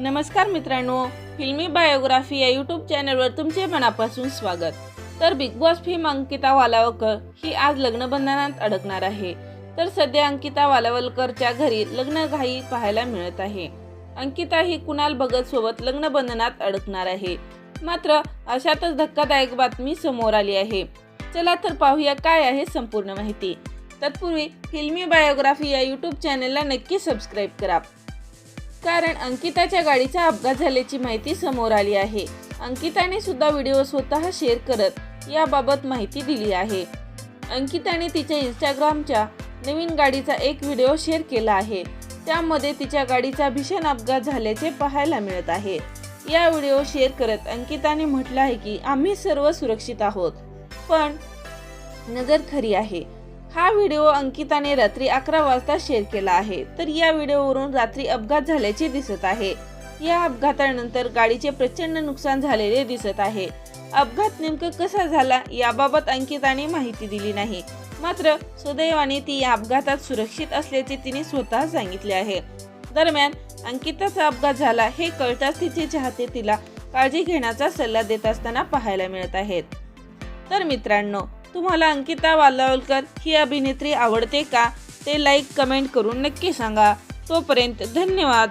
नमस्कार मित्रांनो फिल्मी बायोग्राफी या यूट्यूब चॅनलवर तुमचे मनापासून स्वागत. तर big boss fame Ankita Walawalkar ही आज लग्नबंधनात अडकणार आहे. तर सध्या अंकिता वालावलकरच्या घरी लग्न घाई पाहायला मिळत आहे. अंकिता ही कुणाल भगत सोबत लग्नबंधनात अडकणार आहे. मात्र अशातच धक्कादायक बातमी समोर आली आहे. चला तर पाहूया काय आहे संपूर्ण माहिती. तत्पूर्वी फिल्मी बायोग्राफी या यूट्यूब चॅनलला नक्की सबस्क्राईब करा. कारण अंकिताच्या गाडीचा अपघात झाल्याची माहिती समोर आली आहे. अंकिताने सुद्धा व्हिडिओ स्वतः शेअर करत याबाबत माहिती दिली आहे. अंकिताने तिच्या इंस्टाग्रामच्या नवीन गाडीचा एक व्हिडिओ शेअर केला आहे. त्यामध्ये तिच्या गाडीचा भीषण अपघात झाल्याचे पाहायला मिळत आहे. या व्हिडिओ शेअर करत अंकिताने म्हटलं आहे की आम्ही सर्व सुरक्षित आहोत. पण नजर खरी आहे. हा व्हिडिओ अंकिताने रात्री अकरा वाजता शेअर केला आहे. तर या व्हिडिओवरून रात्री अपघात झाल्याचे दिसत आहे. या अपघातानंतर गाडीचे प्रचंड नुकसान झालेले दिसत आहे. अपघात नेमकं कसा झाला याबाबत अंकिताने माहिती दिली नाही. मात्र सुदैवाने ती या अपघातात सुरक्षित असल्याचे तिने स्वतः सांगितले आहे. दरम्यान अंकिताचा अपघात झाला हे कळताच तिचे चाहते तिला काळजी घेण्याचा सल्ला देत असताना पाहायला मिळत आहेत. तर मित्रांनो तुम्हाला अंकिता वालावलकर ही अभिनेत्री आवडते का ते लाईक कमेंट करून नक्की सांगा. तोपर्यंत धन्यवाद.